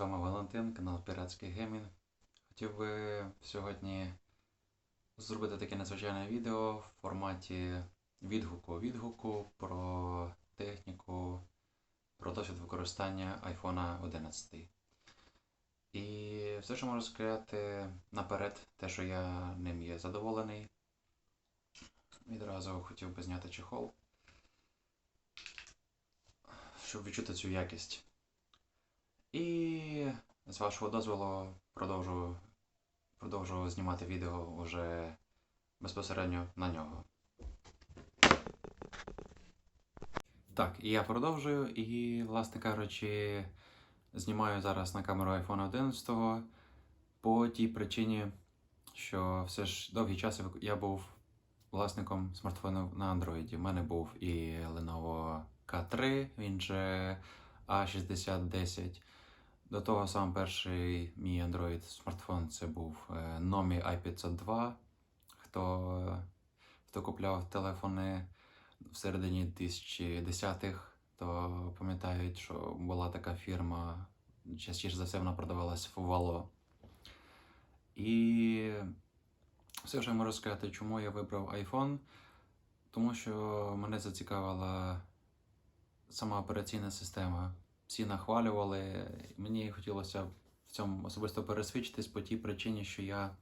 вами Валентин, канал Піратський Геймінг. Хотів би сьогодні зробити таке незвичайне відео в форматі відгуку відгуку про техніку, про досвід використання iPhone 11. І все, що можу сказати наперед, те, що я ним є задоволений. Відразу хотів би зняти чехол, щоб відчути цю якість. І з вашого дозволу продовжу, продовжу знімати відео уже безпосередньо на нього. Так, і я продовжую, і, власне кажучи, знімаю зараз на камеру iPhone 11 по тій причині, що все ж довгий час я був власником смартфону на Android. У мене був і Lenovo K3, він же A6010. До того сам перший мій Android смартфон це був е, Nomi i502. Хто, хто купляв телефони в середині 2010-х, то пам'ятають, що була така фірма, частіше за все вона продавалась в Вало. І все, що я можу сказати, чому я вибрав iPhone, тому що мене зацікавила сама операційна система всі нахвалювали. Мені хотілося в цьому особисто пересвідчитись по тій причині, що я,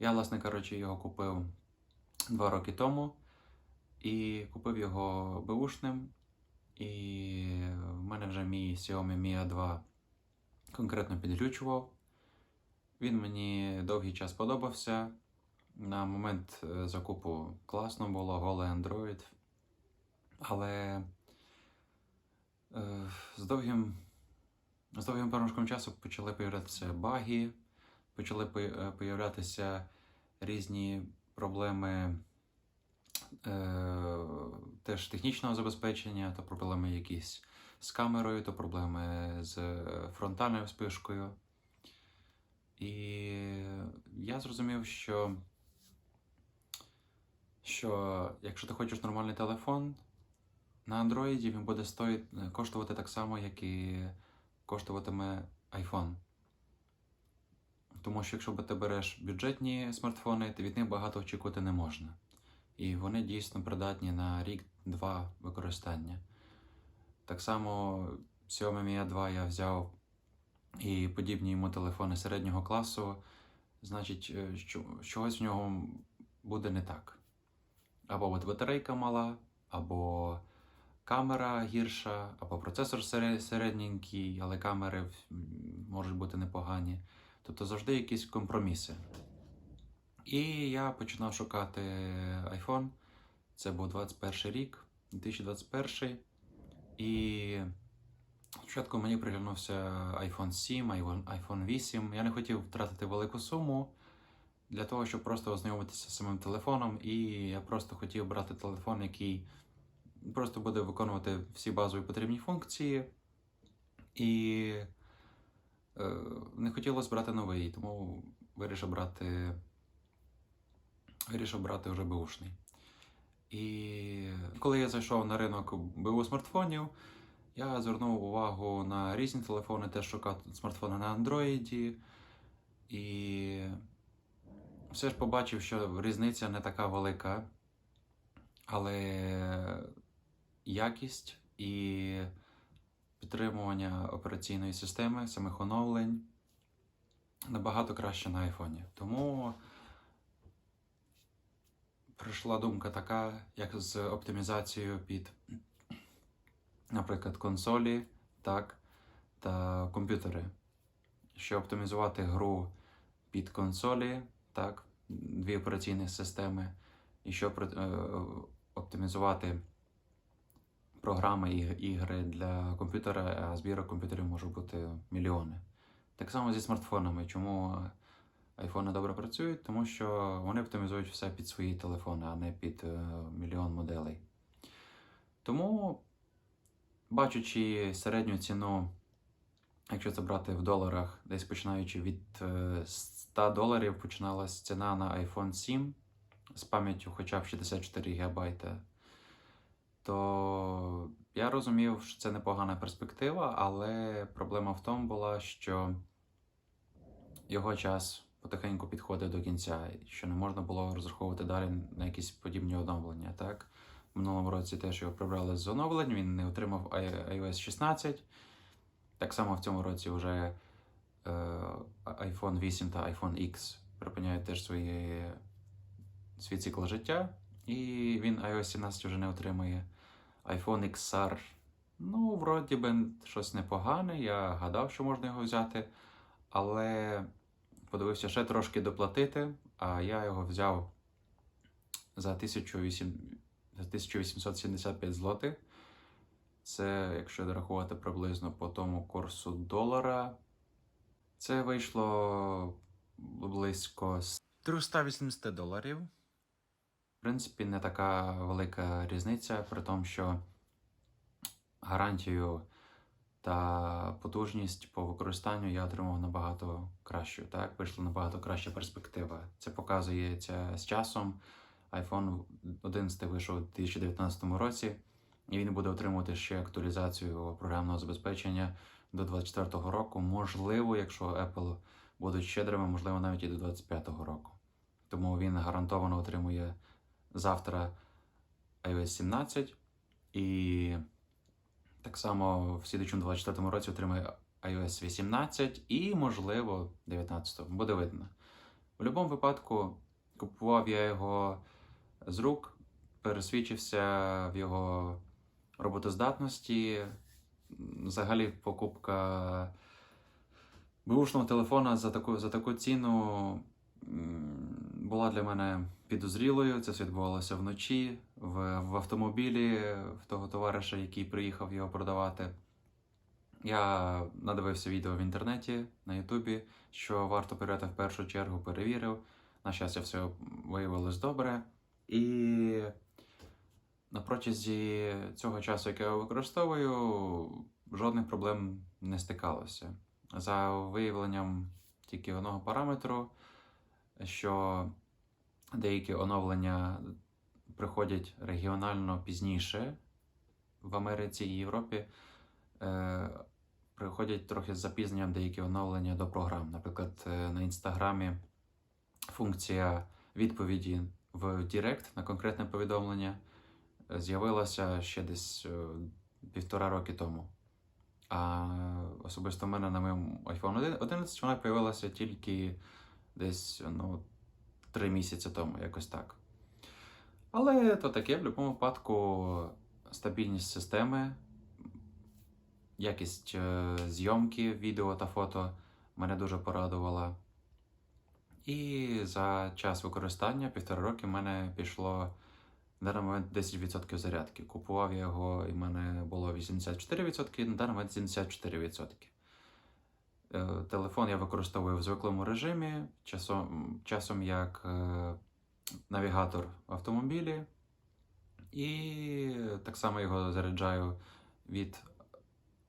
я власне кажучи, його купив два роки тому і купив його беушним. І в мене вже мій Xiaomi Mi A2 конкретно підглючував. Він мені довгий час подобався. На момент е, закупу класно було, голий Android. Але з довгим з довгим проміжком часу почали появлятися баги, почали е, появлятися різні проблеми е, теж технічного забезпечення, то проблеми якісь з камерою, то проблеми з фронтальною спишкою. І я зрозумів, що, що якщо ти хочеш нормальний телефон, на Android він буде стоїть, коштувати так само, як і коштуватиме iPhone. Тому що якщо ти береш бюджетні смартфони, то від них багато очікувати не можна. І вони дійсно придатні на рік-два використання. Так само Xiaomi Mi A2 я взяв і подібні йому телефони середнього класу, значить, е, що, чогось в нього буде не так. Або от батарейка мала, або камера гірша, або процесор середненький, але камери можуть бути непогані. Тобто завжди якісь компроміси. І я починав шукати iPhone. Це був 21 рік, 2021. І спочатку мені приглянувся iPhone 7, iPhone 8. Я не хотів втратити велику суму для того, щоб просто ознайомитися з самим телефоном. І я просто хотів брати телефон, який просто буде виконувати всі базові потрібні функції, і е, не хотілося брати новий, тому вирішив брати вирішив брати вже беушний. І коли я зайшов на ринок БУ смартфонів, я звернув увагу на різні телефони, теж шукав смартфони на Android. І все ж побачив, що різниця не така велика. Але якість і підтримування операційної системи, самих оновлень набагато краще на айфоні. Тому прийшла думка така, як з оптимізацією під, наприклад, консолі так, та комп'ютери. Щоб оптимізувати гру під консолі, так, дві операційні системи, і щоб е, оптимізувати програми і ігри для комп'ютера, а збірок комп'ютерів може бути мільйони. Так само зі смартфонами. Чому айфони добре працюють? Тому що вони оптимізують все під свої телефони, а не під е, мільйон моделей. Тому, бачучи середню ціну, якщо це брати в доларах, десь починаючи від 100 е, доларів, починалась ціна на iPhone 7 з пам'яттю хоча б 64 ГБ то я розумів, що це непогана перспектива, але проблема в тому була, що його час потихеньку підходив до кінця, що не можна було розраховувати далі на якісь подібні оновлення. Так? В минулому році теж його прибрали з оновлень, він не отримав iOS 16. Так само в цьому році вже е, iPhone 8 та iPhone X припиняють теж свої, свій цикл життя, і він iOS 17 вже не отримує. iPhone XR, ну, вроді би, щось непогане. Я гадав, що можна його взяти, але подивився ще трошки доплатити, а я його взяв за 1800 за 1875 злотих. Це, якщо дорахувати приблизно по тому курсу долара, це вийшло близько 380 доларів. Принципі, не така велика різниця, при тому, що гарантію та потужність по використанню я отримав набагато кращу. Так, вийшла набагато краща перспектива. Це показується з часом. iPhone 11 вийшов у 2019 році, і він буде отримувати ще актуалізацію програмного забезпечення до 2024 року. Можливо, якщо Apple будуть щедрими, можливо, навіть і до 2025 року. Тому він гарантовано отримує завтра iOS 17 і так само в слідчому 24 році отримає iOS 18 і, можливо, 19. Буде видно. В будь-якому випадку купував я його з рук, пересвідчився в його роботоздатності. Взагалі, покупка бушного телефона за таку, за таку ціну була для мене підозрілою. Це все відбувалося вночі в, в автомобілі в того товариша, який приїхав його продавати. Я надивився відео в інтернеті на Ютубі, що варто перевіряти в першу чергу, перевірив. На щастя, все виявилось добре. І на протязі цього часу, який я використовую, жодних проблем не стикалося. За виявленням тільки одного параметру, що деякі оновлення приходять регіонально пізніше в Америці і Європі. Е, приходять трохи з запізненням деякі оновлення до програм. Наприклад, е, на інстаграмі функція відповіді в Директ на конкретне повідомлення е, з'явилася ще десь е, півтора роки тому. А особисто в мене на моєму iPhone 11 вона з'явилася тільки десь ну, три місяці тому, якось так. Але то таке, в будь-якому випадку стабільність системи, якість е, зйомки відео та фото мене дуже порадувала. І за час використання, півтора роки, в мене пішло на даний момент 10% зарядки. Купував я його, і в мене було 84%, на даний момент 74%. Е, Телефон я використовую в звиклому режимі, часом, часом як е, навігатор в автомобілі. І так само його заряджаю від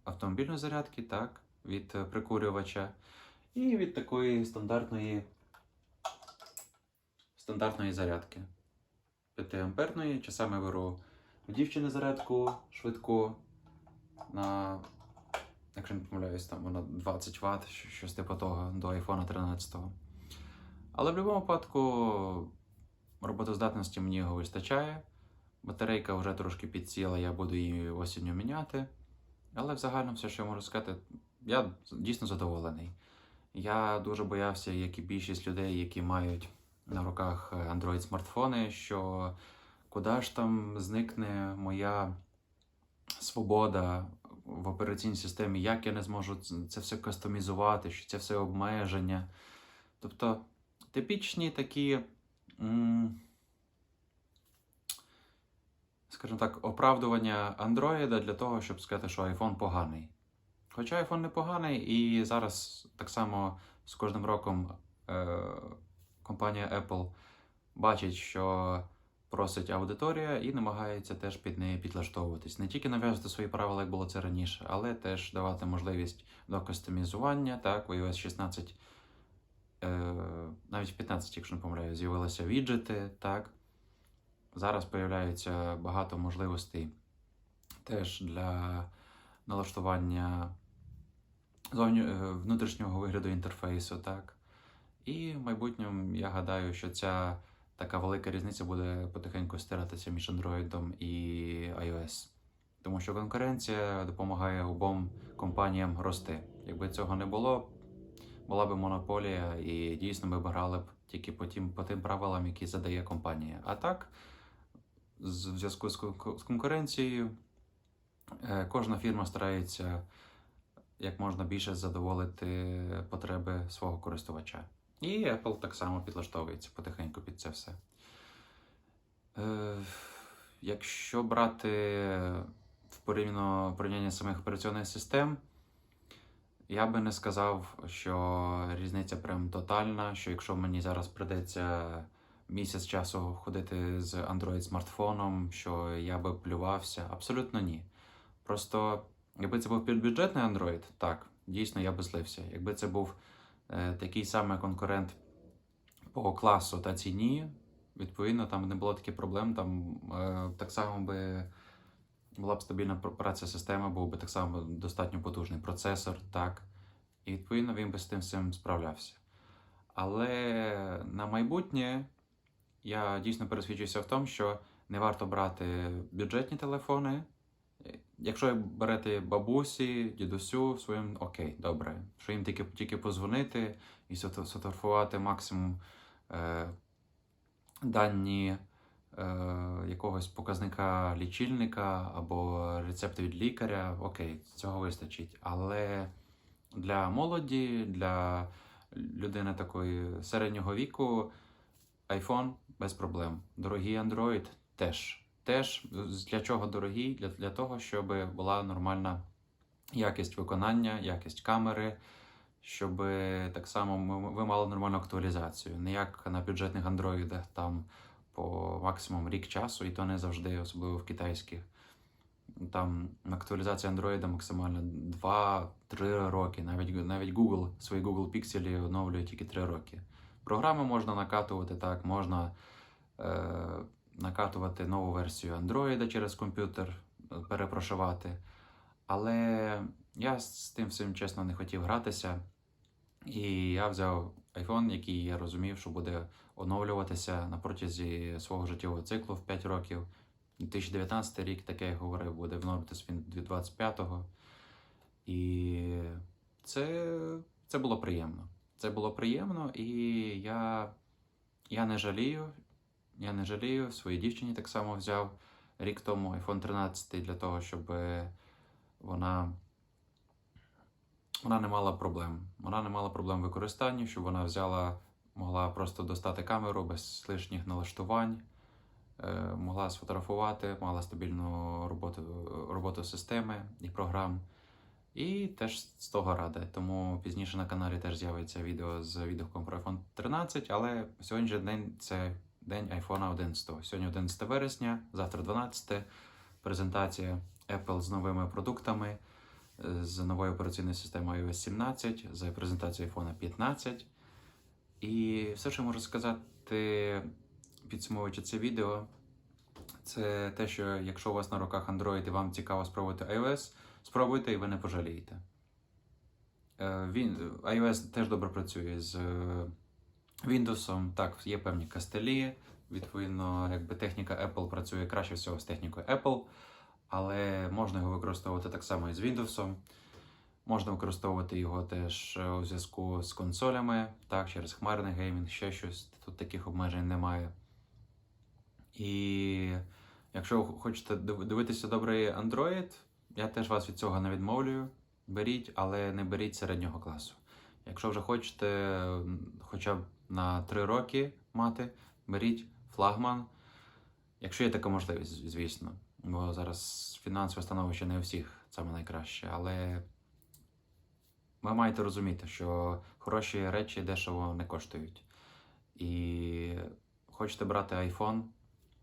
автомобільної зарядки, так, від е, прикурювача, і від такої стандартної, стандартної зарядки. 5 амперної. Часами беру в дівчини зарядку швидку на, якщо не помиляюсь, там вона 20 Вт, щось типу того, до iPhone 13. Але в будь-якому випадку роботоздатності мені його вистачає. Батарейка вже трошки підсіла, я буду її осінню міняти. Але в загальному все, що я можу сказати, я дійсно задоволений. Я дуже боявся, як і більшість людей, які мають на руках Android смартфони, що куди ж там зникне моя свобода в операційній системі, як я не зможу це все кастомізувати, що це все обмеження. Тобто типічні такі, скажімо так, оправдування Android для того, щоб сказати, що iPhone поганий. Хоча iPhone не поганий, і зараз так само з кожним роком е, компанія Apple бачить, що просить аудиторія і намагається теж під неї підлаштовуватись. Не тільки нав'язувати свої правила, як було це раніше, але теж давати можливість до кастомізування. Так, у iOS 16, е, навіть в 15, якщо не помиляю, з'явилися віджити. Так. Зараз появляється багато можливостей теж для налаштування е, внутрішнього вигляду інтерфейсу, так. І в майбутньому я гадаю, що ця така велика різниця буде потихеньку стиратися між Android і iOS. Тому що конкуренція допомагає обом компаніям рости. Якби цього не було, була б монополія, і дійсно ми б грали б тільки по тим, по тим правилам, які задає компанія. А так, в зв'язку з конкуренцією, е, кожна фірма старається як можна більше задоволити потреби свого користувача. І Apple так само підлаштовується потихеньку під це все. Е, якщо брати в порівняно порівняння самих операційних систем, я би не сказав, що різниця прям тотальна, що якщо мені зараз придеться місяць часу ходити з Android смартфоном, що я би плювався. Абсолютно ні. Просто якби це був підбюджетний Android, так, дійсно я би злився. Якби це був такий самий конкурент по класу та ціні, відповідно, там не було таких проблем. Там е, так само би була б стабільна праця системи, був би так само достатньо потужний процесор, так. І відповідно він би з тим всім справлявся. Але на майбутнє я дійсно пересвідчуюся в тому, що не варто брати бюджетні телефони. Якщо берете бабусі, дідусю своїм, окей, добре. Що їм тільки, тільки позвонити і сфото- сфотографувати максимум е, дані е, якогось показника лічильника або рецепту від лікаря, окей, цього вистачить. Але для молоді, для людини такої середнього віку, iPhone без проблем. Дорогий Android теж. Теж для чого дорогий? Для, для того, щоб була нормальна якість виконання, якість камери, щоб так само ми- ви мали нормальну актуалізацію. Не як на бюджетних андроїдах там по максимум рік часу, і то не завжди, особливо в китайських. Там актуалізація Android максимально 2-3 роки. Навіть, навіть Google свої Google Pixel оновлює тільки 3 роки. Програми можна накатувати так, можна е, накатувати нову версію Android через комп'ютер, е, перепрошивати. Але я з тим всім чесно не хотів гратися. І я взяв iPhone, який я розумів, що буде оновлюватися на протязі свого життєвого циклу в 5 років. 2019 рік, таке я говорив, буде оновлюватися він до 25-го. І це, це було приємно. Це було приємно, і я, я не жалію. Я не жалію. Своїй дівчині так само взяв рік тому iPhone 13 для того, щоб вона, вона не мала проблем. Вона не мала проблем в використанні, щоб вона взяла, могла просто достати камеру без лишніх налаштувань, е, могла сфотографувати, мала стабільну роботу, роботу системи і програм. І теж з того рада. Тому пізніше на каналі теж з'явиться відео з відгуком про iPhone 13, але сьогоднішній день це день iPhone 11. Сьогодні 11 вересня, завтра 12. Презентація Apple з новими продуктами, е, з новою операційною системою iOS 17, з презентацією iPhone 15. І все, що можу сказати, підсумовуючи це відео, це те, що якщо у вас на руках Android і вам цікаво спробувати iOS, спробуйте і ви не пожалієте. Е, Він, iOS теж добре працює з е, Windows. Так, є певні кастелі. Відповідно, якби техніка Apple працює краще всього з технікою Apple, але можна його використовувати так само і з Windows. Можна використовувати його теж е, у зв'язку з консолями, так, через хмарний геймінг, ще щось. Тут таких обмежень немає. І якщо хочете дивитися добрий Android, я теж вас від цього не відмовлюю. Беріть, але не беріть середнього класу. Якщо вже хочете хоча б на 3 роки мати, беріть флагман. Якщо є така можливість, звісно. Бо зараз фінансове становище не у всіх саме найкраще, але ви маєте розуміти, що хороші речі дешево не коштують. І хочете брати iPhone,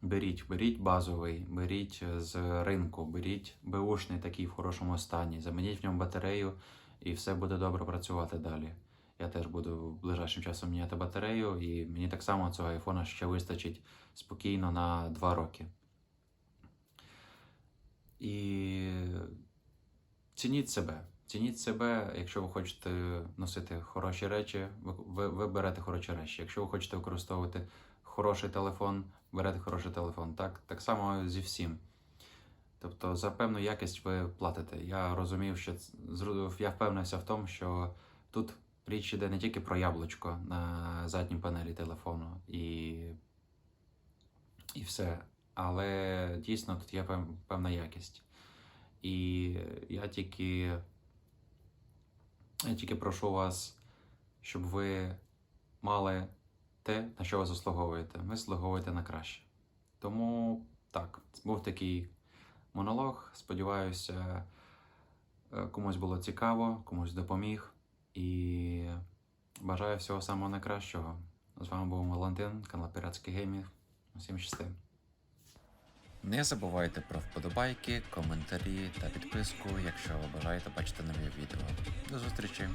беріть, беріть базовий, беріть з ринку, беріть беушний такий в хорошому стані, замініть в ньому батарею, і все буде добре працювати далі. Я теж буду ближайшим часом міняти батарею, і мені так само цього айфона ще вистачить спокійно на 2 роки. І цініть себе. Цініть себе, якщо ви хочете носити хороші речі, ви, ви, берете хороші речі. Якщо ви хочете використовувати хороший телефон, берете хороший телефон. Так, так само зі всім. Тобто за певну якість ви платите. Я розумів, що я впевнився в тому, що тут річ іде не тільки про яблучко на задній панелі телефону і, і все, але дійсно тут є певна якість. І я тільки, я тільки прошу вас, щоб ви мали те, на що ви заслуговуєте. Ви заслуговуєте на краще. Тому так, був такий монолог. Сподіваюся, е, комусь було цікаво, комусь допоміг. І бажаю всього самого найкращого. З вами був Валентин, канал Піратський Геймінг. Усім щасти. Не забувайте про вподобайки, коментарі та підписку, якщо ви бажаєте бачити нові відео. До зустрічі!